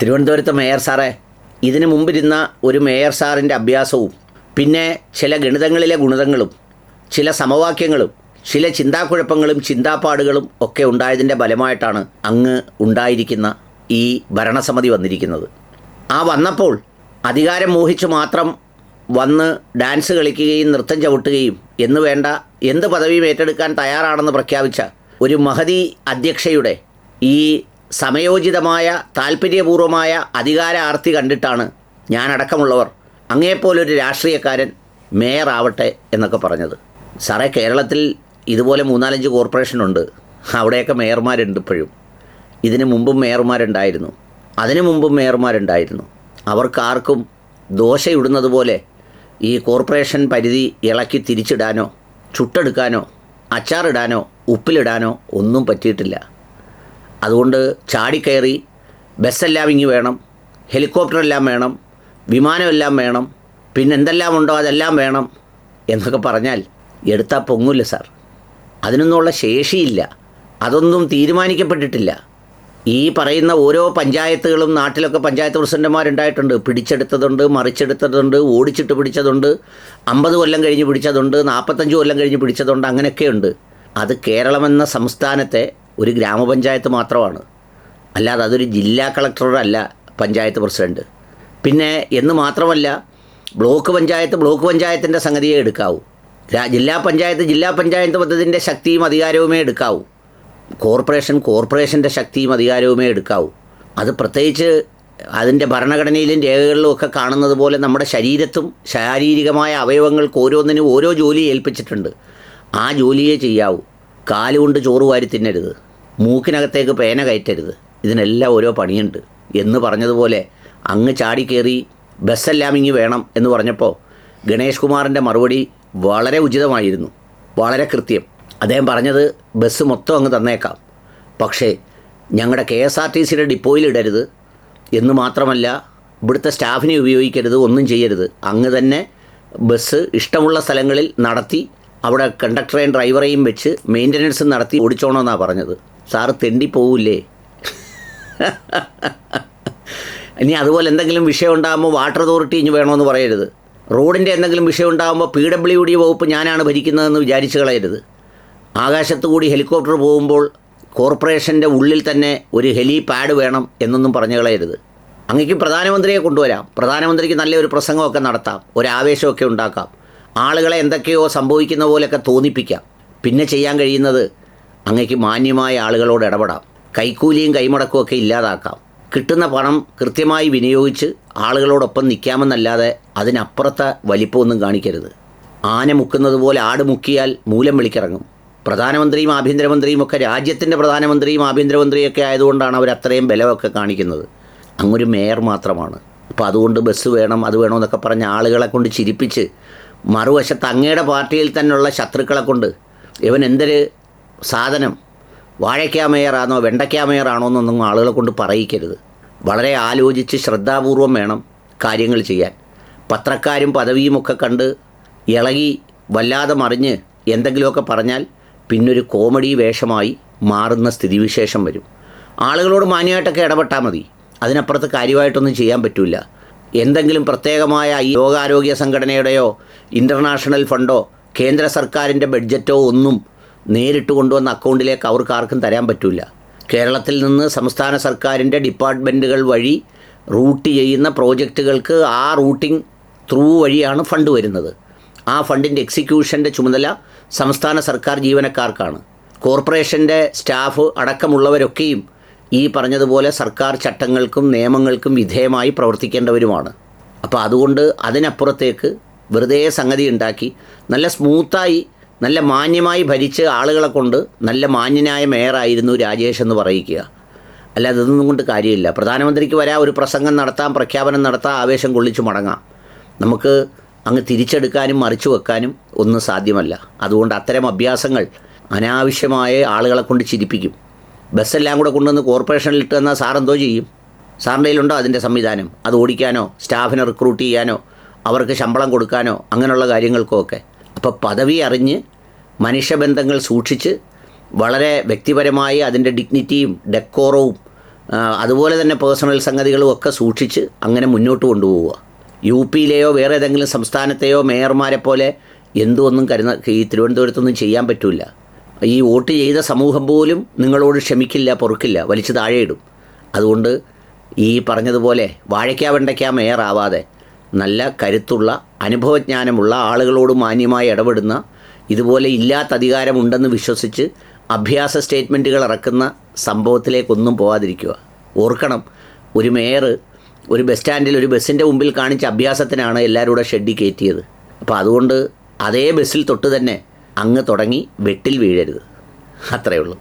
തിരുവനന്തപുരത്തെ മേയർ സാറേ ഇതിനു മുമ്പിരുന്ന ഒരു മേയർ സാറിന്റെ അഭ്യാസവും പിന്നെ ചില ഗണിതങ്ങളിലെ ഗുണിതങ്ങളും ചില സമവാക്യങ്ങളും ചില ചിന്താക്കുഴപ്പങ്ങളും ചിന്താപ്പാടുകളും ഒക്കെ ഉണ്ടായതിന്റെ ഫലമായിട്ടാണ് അങ്ങ് ഉണ്ടായിരിക്കുന്ന ഈ ഭരണസമിതി വന്നിരിക്കുന്നത്. ആ വന്നപ്പോൾ അധികാരം മോഹിച്ച് മാത്രം വന്ന് ഡാൻസ് കളിക്കുകയും നൃത്തം ചവിട്ടുകയും എന്ന് വേണ്ട എന്ത് പദവിയും ഏറ്റെടുക്കാൻ തയ്യാറാണെന്ന് പ്രഖ്യാപിച്ച ഒരു മഹതി അധ്യക്ഷയുടെ ഈ സമയോചിതമായ താല്പര്യപൂർവമായ അധികാര ആർത്തി കണ്ടിട്ടാണ് ഞാനടക്കമുള്ളവർ അങ്ങേപ്പോലൊരു രാഷ്ട്രീയക്കാരൻ മേയർ ആവട്ടെ എന്നൊക്കെ പറഞ്ഞത്. സാറേ കേരളത്തിൽ ഇതുപോലെ മൂന്നാലഞ്ച് കോർപ്പറേഷനുണ്ട്. അവിടെയൊക്കെ മേയർമാരുണ്ട് ഇപ്പോഴും. ഇതിന് മുമ്പും മേയർമാരുണ്ടായിരുന്നു. അതിനു മുമ്പും മേയർമാരുണ്ടായിരുന്നു. അവർക്കാർക്കും ദോശയിടുന്നത് പോലെ ഈ കോർപ്പറേഷൻ പരിധി ഇളക്കി തിരിച്ചിടാനോ ചുട്ടെടുക്കാനോ അച്ചാറിടാനോ ഉപ്പിലിടാനോ ഒന്നും പറ്റിയിട്ടില്ല. അതുകൊണ്ട് ചാടിക്കയറി ബസ്സെല്ലാം ഇങ്ങ് വേണം ഹെലികോപ്റ്ററെല്ലാം വേണം വിമാനമെല്ലാം വേണം പിന്നെ എന്തെല്ലാം ഉണ്ടോ അതെല്ലാം വേണം എന്നൊക്കെ പറഞ്ഞാൽ എടുത്താൽ പൊങ്ങില്ല സാർ. അതിനൊന്നുമുള്ള ശേഷിയില്ല. അതൊന്നും തീരുമാനിക്കപ്പെട്ടിട്ടില്ല. ഈ പറയുന്ന ഓരോ പഞ്ചായത്തുകളും നാട്ടിലൊക്കെ പഞ്ചായത്ത് പ്രസിഡന്റുമാരുണ്ടായിട്ടുണ്ട്. പിടിച്ചെടുത്തതുണ്ട് മറിച്ചെടുത്തതുണ്ട് ഓടിച്ചിട്ട് പിടിച്ചതുണ്ട് അമ്പത് കൊല്ലം കഴിഞ്ഞ് പിടിച്ചതുണ്ട് നാൽപ്പത്തഞ്ച് കൊല്ലം കഴിഞ്ഞ് പിടിച്ചതുണ്ട് അങ്ങനെയൊക്കെയുണ്ട്. അത് കേരളമെന്ന സംസ്ഥാനത്തെ ഒരു ഗ്രാമപഞ്ചായത്ത് മാത്രമാണ്. അല്ലാതെ അതൊരു ജില്ലാ കളക്ടറല്ല പഞ്ചായത്ത് പ്രസിഡന്റ്. പിന്നെ എന്ന് മാത്രമല്ല ബ്ലോക്ക് പഞ്ചായത്ത് ബ്ലോക്ക് പഞ്ചായത്തിന്റെ സംഗതിയെ എടുക്കാവൂ. ജില്ലാ പഞ്ചായത്ത് ജില്ലാ പഞ്ചായത്ത് പദ്ധതിന്റെ ശക്തിയും അധികാരവുമേ എടുക്കാവൂ. കോർപ്പറേഷൻ കോർപ്പറേഷന്റെ ശക്തിയും അധികാരവുമേ എടുക്കാവൂ. അത് പ്രത്യേകിച്ച് അതിന്റെ ഭരണഘടനയിലും രേഖകളിലും ഒക്കെ കാണുന്നത് പോലെ നമ്മുടെ ശരീരത്തും ശാരീരികമായ അവയവങ്ങൾക്ക് ഓരോന്നിനും ഓരോ ജോലി ഏൽപ്പിച്ചിട്ടുണ്ട്. ആ ജോലിയെ ചെയ്യാവൂ. കാലുകൊണ്ട് ചോറ് വാരി തിന്നരുത്. മൂക്കിനകത്തേക്ക് പേന കയറ്റരുത്. ഇതിനെല്ലാം ഓരോ പണിയുണ്ട്. എന്ന് പറഞ്ഞതുപോലെ അങ്ങ് ചാടി ചാടിക്കേറി ബസ്സെല്ലാം ഇങ്ങ് വേണം എന്ന് പറഞ്ഞപ്പോൾ ഗണേഷ് കുമാറിന്റെ മറുപടി വളരെ ഉചിതമായിരുന്നു. വളരെ കൃത്യം. അദ്ദേഹം പറഞ്ഞത് ബസ് മൊത്തം അങ്ങ് തന്നേക്കാം. പക്ഷേ ഞങ്ങളുടെ കെ എസ് ആർ ടി സിയുടെ ഡിപ്പോയിൽ ഇടരുത്. എന്ന് മാത്രമല്ല ഇവിടുത്തെ സ്റ്റാഫിനെ ഉപയോഗിക്കരുത് ഒന്നും ചെയ്യരുത്. അങ്ങ് തന്നെ ബസ് ഇഷ്ടമുള്ള സ്ഥലങ്ങളിൽ നടത്തി അവിടെ കണ്ടക്ടറെയും ഡ്രൈവറെയും വെച്ച് മെയിന്റനൻസ് നടത്തി ഓടിച്ചോണമെന്നാണ് പറഞ്ഞത്. സാറ് തെണ്ടി പോവില്ലേ ഇനി അതുപോലെ എന്തെങ്കിലും വിഷയം ഉണ്ടാകുമ്പോൾ വാട്ടർ അതോറിറ്റി ഇനി വേണമെന്ന് പറയരുത്. റോഡിന്റെ എന്തെങ്കിലും വിഷയം ഉണ്ടാകുമ്പോൾ പി ഡബ്ല്യു ഡി വകുപ്പ് ഞാനാണ് ഭരിക്കുന്നതെന്ന് വിചാരിച്ച് കളയരുത്. ആകാശത്തു കൂടി ഹെലികോപ്റ്റർ പോകുമ്പോൾ കോർപ്പറേഷന്റെ ഉള്ളിൽ തന്നെ ഒരു ഹെലി പാഡ് വേണം എന്നൊന്നും പറഞ്ഞു കളയരുത്. അങ്ങേക്ക് പ്രധാനമന്ത്രിയെ കൊണ്ടുവരാം. പ്രധാനമന്ത്രിക്ക് നല്ലൊരു പ്രസംഗമൊക്കെ നടത്താം. ഒരു ആവേശമൊക്കെ ഉണ്ടാക്കാം. ആളുകളെ എന്തൊക്കെയോ സംഭവിക്കുന്ന പോലെയൊക്കെ തോന്നിപ്പിക്കാം. പിന്നെ ചെയ്യാൻ കഴിയുന്നത് അങ്ങേക്ക് മാന്യമായ ആളുകളോട് ഇടപെടാം. കൈക്കൂലിയും കൈമുടക്കും ഒക്കെ ഇല്ലാതാക്കാം. കിട്ടുന്ന പണം കൃത്യമായി വിനിയോഗിച്ച് ആളുകളോടൊപ്പം നിൽക്കാമെന്നല്ലാതെ അതിനപ്പുറത്തെ വലിപ്പമൊന്നും കാണിക്കരുത്. ആന മുക്കുന്നത് പോലെ ആട് മുക്കിയാൽ മൂലം വിളിക്കിറങ്ങും. പ്രധാനമന്ത്രിയും ആഭ്യന്തരമന്ത്രിയും ഒക്കെ രാജ്യത്തിന്റെ പ്രധാനമന്ത്രിയും ആഭ്യന്തരമന്ത്രിയും ഒക്കെ ആയതുകൊണ്ടാണ് അവർ അത്രയും ബലമൊക്കെ കാണിക്കുന്നത്. അങ്ങൊരു മേയർ മാത്രമാണ്. അപ്പോൾ അതുകൊണ്ട് ബസ് വേണം അത് വേണമെന്നൊക്കെ പറഞ്ഞ ആളുകളെ കൊണ്ട് ചിരിപ്പിച്ച് മറുവശത്ത് അങ്ങയുടെ പാർട്ടിയിൽ തന്നെയുള്ള ശത്രുക്കളെ കൊണ്ട് ഇവൻ എന്തൊരു സാധനം വാഴയ്ക്കാ മേയറാണോ വെണ്ടയ്ക്കാ മേയറാണോ എന്നൊന്നും ആളുകളെ കൊണ്ട് പറയിക്കരുത്. വളരെ ആലോചിച്ച് ശ്രദ്ധാപൂർവം വേണം കാര്യങ്ങൾ ചെയ്യാൻ. പത്രക്കാരും പദവിയുമൊക്കെ കണ്ട് ഇളകി വല്ലാതെ മറിഞ്ഞ് എന്തെങ്കിലുമൊക്കെ പറഞ്ഞാൽ പിന്നൊരു കോമഡി വേഷമായി മാറുന്ന സ്ഥിതിവിശേഷം വരും. ആളുകളോട് മാന്യമായിട്ടൊക്കെ ഇടപെട്ടാൽ മതി. അതിനപ്പുറത്ത് കാര്യമായിട്ടൊന്നും ചെയ്യാൻ പറ്റില്ല എന്തെങ്കിലും പ്രത്യേകമായ ഈ ലോകാരോഗ്യ സംഘടനയുടെയോ ഇന്റർനാഷണൽ ഫണ്ടോ കേന്ദ്ര സർക്കാരിന്റെ ബഡ്ജറ്റോ ഒന്നും നേരിട്ട് കൊണ്ടുവന്ന അക്കൗണ്ടിലേക്ക് അവർക്ക് ആർക്കും തരാൻ പറ്റില്ല കേരളത്തിൽ നിന്ന് സംസ്ഥാന സർക്കാരിന്റെ ഡിപ്പാർട്ട്മെന്റുകൾ വഴി റൂട്ട് ചെയ്യുന്ന പ്രോജക്റ്റുകൾക്ക് ആ റൂട്ടിംഗ് ത്രൂ വഴിയാണ് ഫണ്ട് വരുന്നത്. ആ ഫണ്ടിന്റെ എക്സിക്യൂഷന്റെ ചുമതല സംസ്ഥാന സർക്കാർ ജീവനക്കാർക്കാണ്. കോർപ്പറേഷന്റെ സ്റ്റാഫ് അടക്കമുള്ളവരൊക്കെയും ഈ പറഞ്ഞതുപോലെ സർക്കാർ ചട്ടങ്ങൾക്കും നിയമങ്ങൾക്കും വിധേയമായി പ്രവർത്തിക്കേണ്ടവരുമാണ്. അപ്പോൾ അതുകൊണ്ട് അതിനപ്പുറത്തേക്ക് വെറുതെ സംഗതി ഉണ്ടാക്കി നല്ല സ്മൂത്തായി നല്ല മാന്യമായി ഭരിച്ച് ആളുകളെ കൊണ്ട് നല്ല മാന്യനായ മേയറായിരുന്നു രാജേഷ് എന്ന് പറയിക്കുക അല്ലാതെ ഇതൊന്നും കൊണ്ട് കാര്യമില്ല. പ്രധാനമന്ത്രിക്ക് വരാ ഒരു പ്രസംഗം നടത്താം പ്രഖ്യാപനം നടത്താം ആവേശം കൊള്ളിച്ചു മടങ്ങാം. നമുക്ക് അങ്ങ് തിരിച്ചെടുക്കാനും മറിച്ചു വെക്കാനും ഒന്നും സാധ്യമല്ല. അതുകൊണ്ട് അത്തരം അഭ്യാസങ്ങൾ അനാവശ്യമായ ആളുകളെ കൊണ്ട് ചിരിപ്പിക്കും. ബസ്സെല്ലാം കൂടെ കൊണ്ടുവന്ന് കോർപ്പറേഷനിൽ ഇട്ട് തന്നാൽ സാർ എന്തോ ചെയ്യും? സാറിന്റെ കയ്യിലുണ്ടോ അതിന്റെ സംവിധാനം? അത് ഓടിക്കാനോ സ്റ്റാഫിനെ റിക്രൂട്ട് ചെയ്യാനോ അവർക്ക് ശമ്പളം കൊടുക്കാനോ അങ്ങനെയുള്ള കാര്യങ്ങൾക്കോ ഒക്കെ അപ്പോൾ പദവി അറിഞ്ഞ് മനുഷ്യബന്ധങ്ങൾ സൂക്ഷിച്ച് വളരെ വ്യക്തിപരമായി അതിന്റെ ഡിഗ്നിറ്റിയും ഡെക്കോറവും അതുപോലെ തന്നെ പേഴ്സണൽ സംഗതികളും ഒക്കെ സൂക്ഷിച്ച് അങ്ങനെ മുന്നോട്ട് കൊണ്ടുപോവുക. യു പിയിലെയോ വേറെ ഏതെങ്കിലും സംസ്ഥാനത്തെയോ മേയർമാരെ പോലെ എന്തുമൊന്നും കരുന്ന ഈ തിരുവനന്തപുരത്തൊന്നും ചെയ്യാൻ പറ്റില്ല ഈ വോട്ട് ചെയ്ത സമൂഹം പോലും നിങ്ങളോട് ക്ഷമിക്കില്ല പൊറുക്കില്ല വലിച്ചു താഴെയിടും. അതുകൊണ്ട് ഈ പറഞ്ഞതുപോലെ വാഴയ്ക്ക വെണ്ടയ്ക്ക മേയറാവാതെ നല്ല കരുത്തുള്ള അനുഭവജ്ഞാനമുള്ള ആളുകളോട് മാന്യമായി ഇടപെടുന്ന ഇതുപോലെ ഇല്ലാത്ത അധികാരമുണ്ടെന്ന് വിശ്വസിച്ച് അഭ്യാസ സ്റ്റേറ്റ്മെന്റുകൾ ഇറക്കുന്ന സംഭവത്തിലേക്കൊന്നും പോകാതിരിക്കുക ഓർക്കണം ഒരു മേയർ ഒരു ബസ് സ്റ്റാൻഡിൽ ഒരു ബസ്സിന്റെ മുമ്പിൽ കാണിച്ച അഭ്യാസത്തിനാണ് എല്ലാവരും കൂടെ ഷെഡിൽ കയറ്റിയത്. അപ്പോൾ അതുകൊണ്ട് അതേ ബസ്സിൽ തൊട്ട് തന്നെ അങ്ങ് തുടങ്ങി വെട്ടിൽ വീഴരുത്. അത്രയേ ഉള്ളൂ.